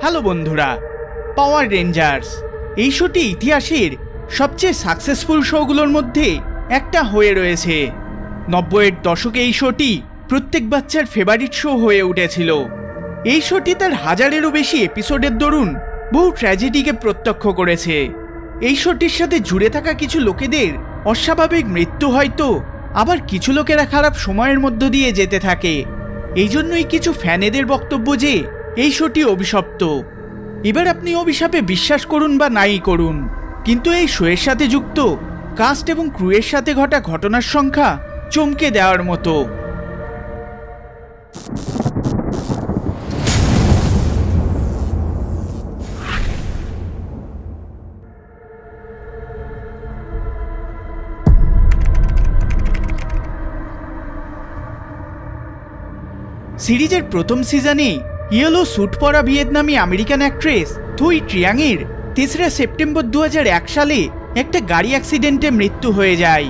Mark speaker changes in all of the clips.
Speaker 1: Hello বন্ধুরা। পাওয়ার rangers এই শোটি ইতিহাসের সবচেয়ে সাকসেসফুল শোগুলোর মধ্যে একটা হয়ে রয়েছে। নব্বইয়ের দশকে এই শোটি প্রত্যেক বাচ্চার ফেভারিট শো হয়ে উঠেছিল। এই শোটি তার হাজারেরও বেশি এপিসোডের দরুন বহু ট্র্যাজেডিকে প্রত্যক্ষ করেছে। এই শোটির সাথে জুড়ে থাকা কিছু লোকেদের অস্বাভাবিক মৃত্যু হয়তো আবার কিছু লোকেরা খারাপ সময়ের মধ্য দিয়ে যেতে থাকে। এই জন্যই কিছু ফ্যানেদের বক্তব্য যে, এই শোটি অভিশপ্ত। এবার আপনি অভিশাপে বিশ্বাস করুন বা নাই করুন। কিন্তু এই শোয়ের সাথে যুক্ত কাস্ট এবং ক্রুয়ের সাথে ঘটা ঘটনার সংখ্যা চমকে দেওয়ার মতো। সিরিজের প্রথম সিজনে ইয়েলো স্যুট পরা ভিয়েতনামি আমেরিকান অ্যাক্ট্রেস থুই ট্রিয়াংয়ের তেসরা সেপ্টেম্বর দু হাজার এক সালে একটা গাড়ি অ্যাক্সিডেন্টে মৃত্যু হয়ে যায়।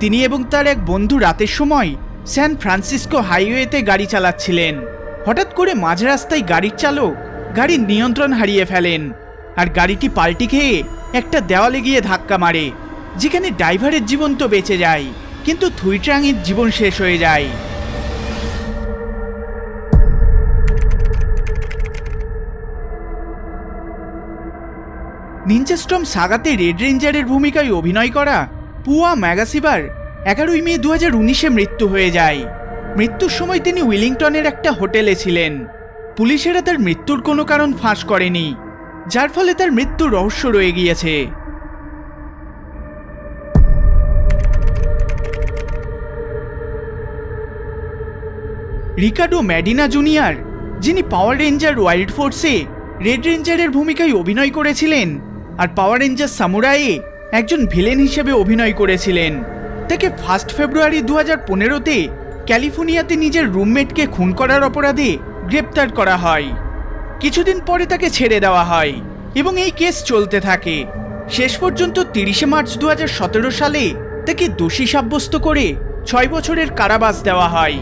Speaker 1: তিনি এবং তার এক বন্ধু রাতের সময় স্যান ফ্রান্সিসকো হাইওয়েতে গাড়ি চালাচ্ছিলেন। হঠাৎ করে মাঝ রাস্তায় গাড়ির চালক গাড়ির নিয়ন্ত্রণ হারিয়ে ফেলেন আর গাড়িটি পাল্টি খেয়ে একটা দেওয়ালে গিয়ে ধাক্কা মারে, যেখানে ড্রাইভারের জীবন তো বেঁচে যায়, কিন্তু থুইট্রাংয়ের জীবন শেষ হয়ে যায়। নিনচেস্টম সাগাতে রেড রেঞ্জারের ভূমিকায় অভিনয় করা পুয়া ম্যাগাসিবার এগারোই মে দু হাজার উনিশে মৃত্যু হয়ে যায়। মৃত্যুর সময় তিনি উইলিংটনের একটা হোটেলে ছিলেন। পুলিশেরা তার মৃত্যুর কোনো কারণ ফাঁস করেনি, যার ফলে তার মৃত্যুর রহস্য রয়ে গিয়েছে। রিকার্ডো ম্যাডিনা জুনিয়র, যিনি পাওয়ার রেঞ্জার ওয়াইল্ড ফোর্সে রেড রেঞ্জারের ভূমিকায় অভিনয় করেছিলেন আর পাওয়ার রেঞ্জার সামুরাইয়ে একজন ভিলেন হিসেবে অভিনয় করেছিলেন। তাকে ফার্স্ট ফেব্রুয়ারি দু হাজার পনেরোতে ক্যালিফোর্নিয়াতে নিজের রুমমেটকে খুন করার অপরাধে গ্রেপ্তার করা হয়। কিছুদিন পরে তাকে ছেড়ে দেওয়া হয় এবং এই কেস চলতে থাকে। শেষ পর্যন্ত তিরিশে মার্চ দু হাজার সতেরো সালে তাকে দোষী সাব্যস্ত করে ছয় বছরের কারাবাস দেওয়া হয়।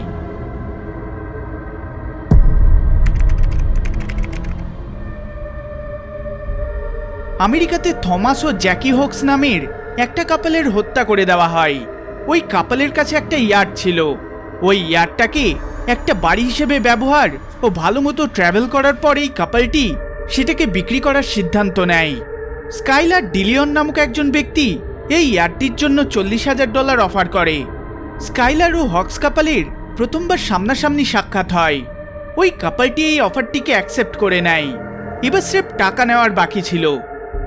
Speaker 1: আমেরিকাতে থমাস ও জ্যাকি হোক্স নামের একটা কাপলের হত্যা করে দেওয়া হয়। ওই কাপলের কাছে একটা ইয়ার্ড ছিল। ওই ইয়ার্ডটাকে একটা বাড়ি হিসেবে ব্যবহার ও ভালো মতো ট্রাভেল করার পর এই কাপলটি সেটাকে বিক্রি করার সিদ্ধান্ত নেয়। স্কাইলার ডিলিয়ন নামক একজন ব্যক্তি এই ইয়ার্ডটির জন্য চল্লিশ হাজার ডলার অফার করে। স্কাইলার ও হক্স কাপালের প্রথমবার সামনাসামনি সাক্ষাৎ হয়। ওই কাপলটি এই অফারটিকে অ্যাকসেপ্ট করে নেয়। এবার স্রেফ টাকা নেওয়ার বাকি ছিল।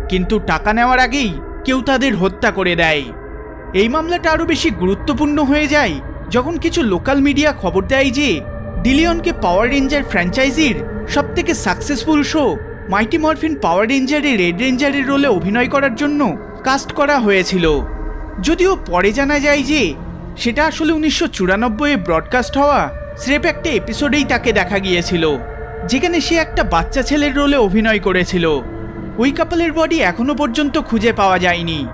Speaker 1: কিন্তু টাকা নেওয়ার আগেই কেউ তাদের হত্যা করে দেয়। এই মামলাটা আরও বেশি গুরুত্বপূর্ণ হয়ে যায় যখন কিছু লোকাল মিডিয়া খবর দেয় যে ডিলিয়নকে পাওয়ার রেঞ্জার ফ্র্যাঞ্চাইজির সব থেকে successful show mighty morphin power রেঞ্জারে red রেঞ্জারের রোলে অভিনয় করার জন্য কাস্ট করা হয়েছিল। যদিও পরে জানা যায় যে সেটা আসলে উনিশশো চুরানব্বইয়ে ব্রডকাস্ট হওয়া স্রেফ একটা এপিসোডেই তাকে দেখা গিয়েছিল, যেখানে সে একটা বাচ্চা ছেলের রোলে অভিনয় করেছিল। ওই কাপলের বডি এখনও পর্যন্ত খুঁজে পাওয়া যায়নি।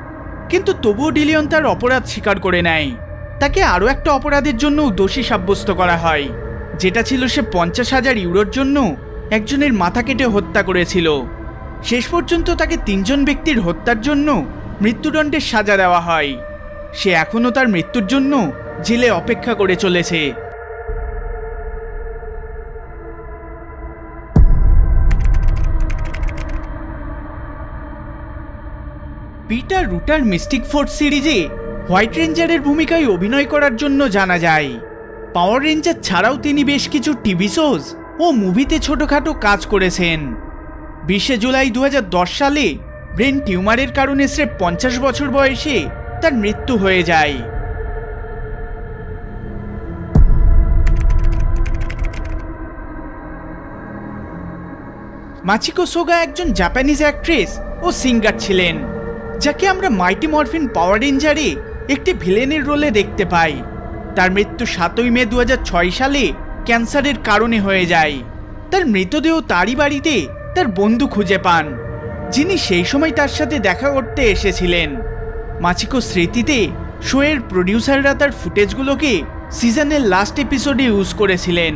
Speaker 1: কিন্তু তবুও ডিলিয়ন তার অপরাধ স্বীকার করে নেয়। তাকে আরও একটা অপরাধের জন্য দোষী সাব্যস্ত করা হয়। যেটা ছিল সে পঞ্চাশ হাজার ইউরোর জন্য একজনের মাথা কেটে হত্যা করেছিল। শেষ পর্যন্ত তাকে তিনজন ব্যক্তির হত্যার জন্য মৃত্যুদণ্ডের সাজা দেওয়া হয়। সে এখনও তার মৃত্যুর জন্য জেলে অপেক্ষা করে চলেছে। পিটার রুটার মিস্টিক ফোর্স সিরিজে হোয়াইট রেঞ্জারের ভূমিকায় অভিনয় করার জন্য জানা যায়। পাওয়ার রেঞ্জার ছাড়াও তিনি বেশ কিছু টিভি শোজ ও মুভিতে ছোটোখাটো কাজ করেছেন। বিশে জুলাই দু হাজার দশ সালে ব্রেন টিউমারের কারণে স্রেফ পঞ্চাশ বছর বয়সে তার মৃত্যু হয়ে যায়। মাচিকো সোগা একজন জাপানিজ অ্যাক্ট্রেস ও সিঙ্গার ছিলেন। যাকে আমরা মাইটি মরফিন পাওয়ার রেঞ্জারে একটি ভিলেনের রোলে দেখতে পাই। তার মৃত্যু সাতই মে দু হাজার ছয় সালে ক্যান্সারের কারণে হয়ে যায়। তার মৃতদেহ তারই বাড়িতে তার বন্ধু খুঁজে পান, যিনি সেই সময় তার সাথে দেখা করতে এসেছিলেন। মাচিকো স্মৃতিতে শোয়ের প্রডিউসাররা তার ফুটেজগুলোকে সিজনের লাস্ট এপিসোডে ইউজ করেছিলেন।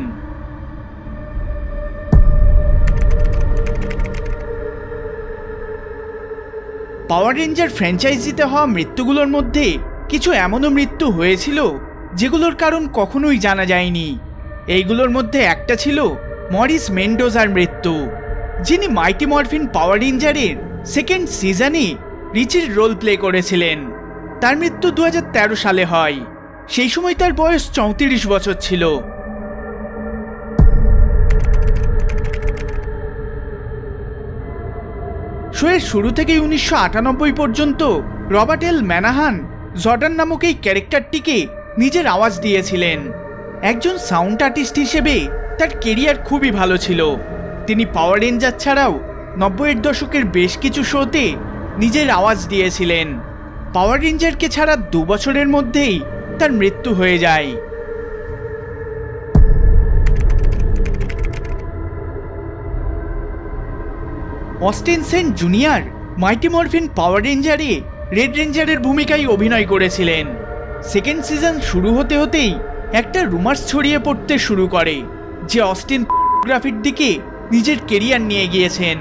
Speaker 1: পাওয়ার রেঞ্জার ফ্র্যাঞ্চাইজিতে হওয়া মৃত্যুগুলোর মধ্যে কিছু এমনও মৃত্যু হয়েছিল যেগুলোর কারণ কখনোই জানা যায়নি। এইগুলোর মধ্যে একটা ছিল মরিস মেন্ডোজার মৃত্যু, যিনি মাইটি মরফিন পাওয়ার রেঞ্জারের সেকেন্ড সিজনে রিচির রোল প্লে করেছিলেন। তার মৃত্যু দু হাজার তেরো সালে হয়। সেই সময় তার বয়স চৌত্রিশ বছর ছিল। শোয়ের শুরু থেকেই উনিশশো আটানব্বই পর্যন্ত রবার্ট এল ম্যানাহান জর্ডান নামক এই ক্যারেক্টারটিকে নিজের আওয়াজ দিয়েছিলেন। একজন সাউন্ড আর্টিস্ট হিসেবে তার কেরিয়ার খুবই ভালো ছিল। তিনি পাওয়ার রেঞ্জার ছাড়াও নব্বইয়ের দশকের বেশ কিছু শোতে নিজের আওয়াজ দিয়েছিলেন। পাওয়ার রেঞ্জারকে ছাড়া দু বছরের মধ্যেই তার মৃত্যু হয়ে যায়। Austin Saint junior mighty morphin power রেঞ্জারে red রেঞ্জারের ভূমিকায় অভিনয় করেছিলেন। সেকেন্ড সিজন শুরু হতে হতেই একটা রুমার্স ছড়িয়ে পড়তে শুরু করে, যে অস্টিন ফটোগ্রাফির দিকে নিজের কেরিয়ার নিয়ে গিয়েছেন।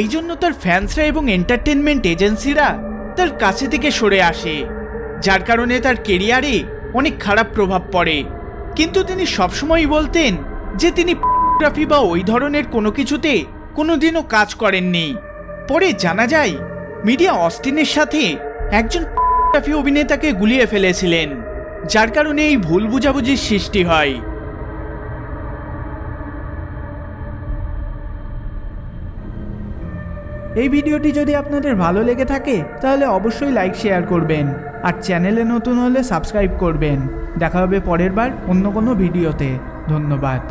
Speaker 1: এই জন্য তার ফ্যান্সরা এবং এন্টারটেনমেন্ট এজেন্সিরা তার কাছে থেকে সরে আসে, যার কারণে তার কেরিয়ারে অনেক খারাপ প্রভাব পড়ে। কিন্তু তিনি সবসময়ই বলতেন যে তিনি ফটোগ্রাফি বা ওই ধরনের কোনো কিছুতে কোনোদিনও কাজ করেননি। পরে জানা যায়, মিডিয়া অস্টিনের সাথে একজন ফটোগ্রাফি অভিনেতাকে গুলিয়ে ফেলেছিলেন, যার কারণে এই ভুল বুঝাবুঝির সৃষ্টি হয়।
Speaker 2: এই ভিডিওটি যদি আপনাদের ভালো লেগে থাকে, তাহলে অবশ্যই লাইক শেয়ার করবেন, আর চ্যানেলে নতুন হলে সাবস্ক্রাইব করবেন। দেখা হবে পরের বার অন্য কোনো ভিডিওতে। ধন্যবাদ।